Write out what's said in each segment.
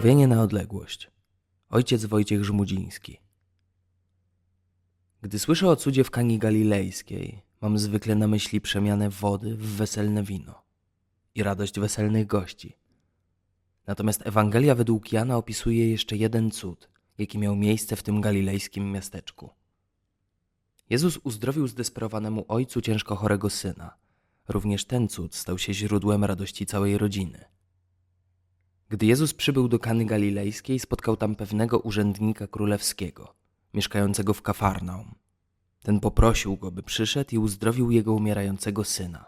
Uzdrowienie na odległość. Ojciec Wojciech Żmudziński. Gdy słyszę o cudzie w Kani Galilejskiej, mam zwykle na myśli przemianę wody w weselne wino i radość weselnych gości. Natomiast Ewangelia według Jana opisuje jeszcze jeden cud, jaki miał miejsce w tym galilejskim miasteczku. Jezus uzdrowił zdesperowanemu ojcu ciężko chorego syna. Również ten cud stał się źródłem radości całej rodziny. Gdy Jezus przybył do Kany Galilejskiej, spotkał tam pewnego urzędnika królewskiego, mieszkającego w Kafarnaum. Ten poprosił go, by przyszedł i uzdrowił jego umierającego syna.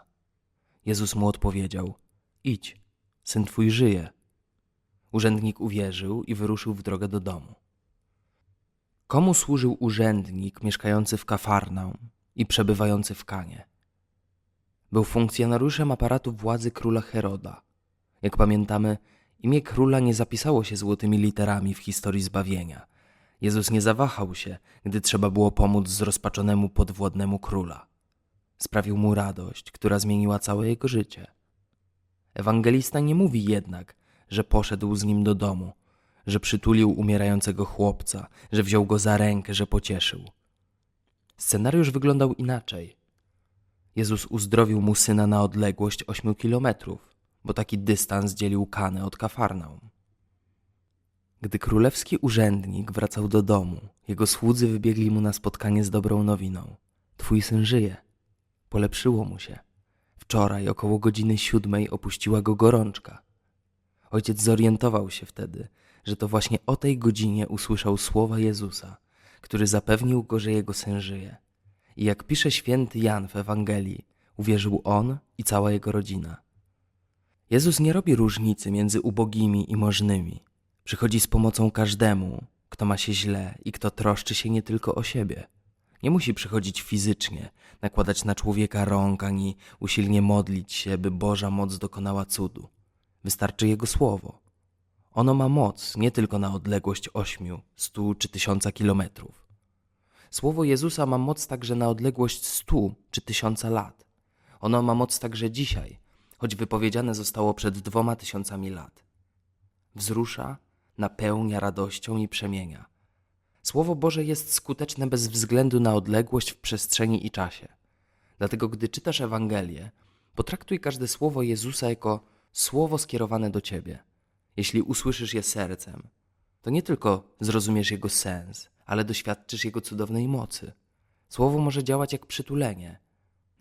Jezus mu odpowiedział: Idź, syn twój żyje. Urzędnik uwierzył i wyruszył w drogę do domu. Komu służył urzędnik mieszkający w Kafarnaum i przebywający w Kanie? Był funkcjonariuszem aparatu władzy króla Heroda. Jak pamiętamy, imię króla nie zapisało się złotymi literami w historii zbawienia. Jezus nie zawahał się, gdy trzeba było pomóc zrozpaczonemu podwładnemu króla. Sprawił mu radość, która zmieniła całe jego życie. Ewangelista nie mówi jednak, że poszedł z nim do domu, że przytulił umierającego chłopca, że wziął go za rękę, że pocieszył. Scenariusz wyglądał inaczej. Jezus uzdrowił mu syna na odległość ośmiu kilometrów, bo taki dystans dzielił Kanę od Kafarnaum. Gdy królewski urzędnik wracał do domu, jego słudzy wybiegli mu na spotkanie z dobrą nowiną. Twój syn żyje. Polepszyło mu się. Wczoraj około godziny siódmej opuściła go gorączka. Ojciec zorientował się wtedy, że to właśnie o tej godzinie usłyszał słowa Jezusa, który zapewnił go, że jego syn żyje. I jak pisze święty Jan w Ewangelii, uwierzył on i cała jego rodzina. Jezus nie robi różnicy między ubogimi i możnymi. Przychodzi z pomocą każdemu, kto ma się źle i kto troszczy się nie tylko o siebie. Nie musi przychodzić fizycznie, nakładać na człowieka rąk, ani usilnie modlić się, by Boża moc dokonała cudu. Wystarczy Jego słowo. Ono ma moc nie tylko na odległość ośmiu, stu czy tysiąca kilometrów. Słowo Jezusa ma moc także na odległość stu czy tysiąca lat. Ono ma moc także dzisiaj, choć wypowiedziane zostało przed dwoma tysiącami lat. Wzrusza, napełnia radością i przemienia. Słowo Boże jest skuteczne bez względu na odległość w przestrzeni i czasie. Dlatego, gdy czytasz Ewangelię, potraktuj każde słowo Jezusa jako słowo skierowane do ciebie. Jeśli usłyszysz je sercem, to nie tylko zrozumiesz jego sens, ale doświadczysz jego cudownej mocy. Słowo może działać jak przytulenie.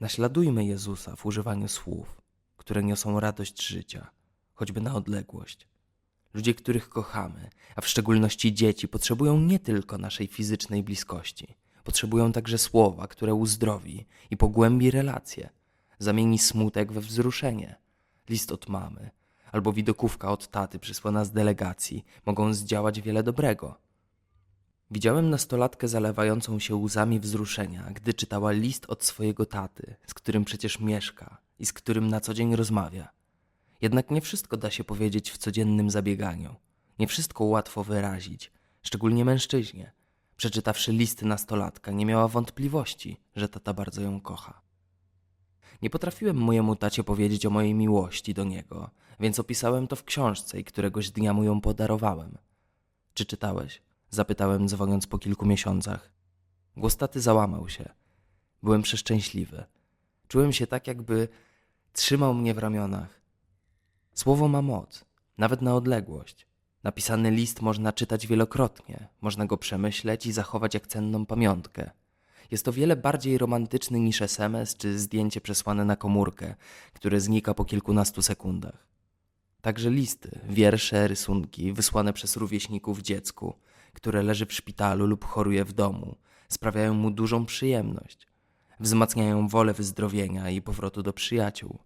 Naśladujmy Jezusa w używaniu słów, które niosą radość życia, choćby na odległość. Ludzie, których kochamy, a w szczególności dzieci, potrzebują nie tylko naszej fizycznej bliskości. Potrzebują także słowa, które uzdrowi i pogłębi relacje, zamieni smutek we wzruszenie. List od mamy albo widokówka od taty przysłana z delegacji mogą zdziałać wiele dobrego. Widziałem nastolatkę zalewającą się łzami wzruszenia, gdy czytała list od swojego taty, z którym przecież mieszka i z którym na co dzień rozmawia. Jednak nie wszystko da się powiedzieć w codziennym zabieganiu. Nie wszystko łatwo wyrazić, szczególnie mężczyźnie. Przeczytawszy listy nastolatka, nie miała wątpliwości, że tata bardzo ją kocha. Nie potrafiłem mojemu tacie powiedzieć o mojej miłości do niego, więc opisałem to w książce i któregoś dnia mu ją podarowałem. Czy czytałeś? Zapytałem, dzwoniąc po kilku miesiącach. Głos taty załamał się. Byłem przeszczęśliwy. Czułem się tak, jakby trzymał mnie w ramionach. Słowo ma moc, nawet na odległość. Napisany list można czytać wielokrotnie, można go przemyśleć i zachować jak cenną pamiątkę. Jest to wiele bardziej romantyczny niż SMS czy zdjęcie przesłane na komórkę, które znika po kilkunastu sekundach. Także listy, wiersze, rysunki wysłane przez rówieśników dziecku, które leży w szpitalu lub choruje w domu, sprawiają mu dużą przyjemność. Wzmacniają wolę wyzdrowienia i powrotu do przyjaciół.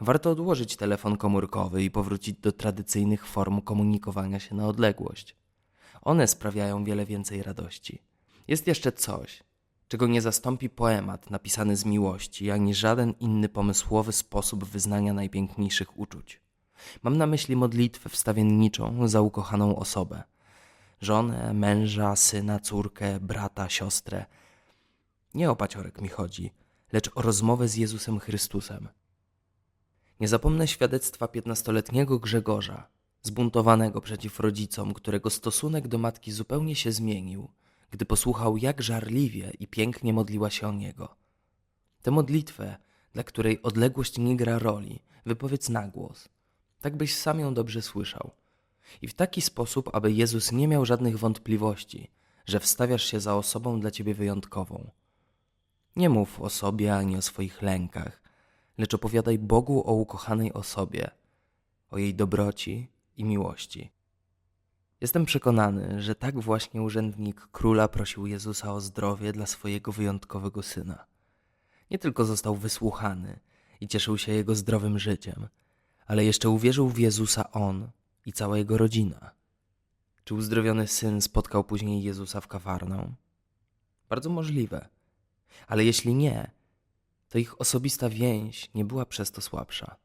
Warto odłożyć telefon komórkowy i powrócić do tradycyjnych form komunikowania się na odległość. One sprawiają wiele więcej radości. Jest jeszcze coś, czego nie zastąpi poemat napisany z miłości, ani żaden inny pomysłowy sposób wyznania najpiękniejszych uczuć. Mam na myśli modlitwę wstawienniczą za ukochaną osobę. Żonę, męża, syna, córkę, brata, siostrę. Nie o paciorek mi chodzi, lecz o rozmowę z Jezusem Chrystusem. Nie zapomnę świadectwa piętnastoletniego Grzegorza, zbuntowanego przeciw rodzicom, którego stosunek do matki zupełnie się zmienił, gdy posłuchał, jak żarliwie i pięknie modliła się o niego. Tę modlitwę, dla której odległość nie gra roli, wypowiedz na głos, tak byś sam ją dobrze słyszał. I w taki sposób, aby Jezus nie miał żadnych wątpliwości, że wstawiasz się za osobą dla ciebie wyjątkową. Nie mów o sobie ani o swoich lękach, lecz opowiadaj Bogu o ukochanej osobie, o jej dobroci i miłości. Jestem przekonany, że tak właśnie urzędnik króla prosił Jezusa o zdrowie dla swojego wyjątkowego syna. Nie tylko został wysłuchany i cieszył się jego zdrowym życiem, ale jeszcze uwierzył w Jezusa on i cała jego rodzina. Czy uzdrowiony syn spotkał później Jezusa w kawarną? Bardzo możliwe. Ale jeśli nie, to ich osobista więź nie była przez to słabsza.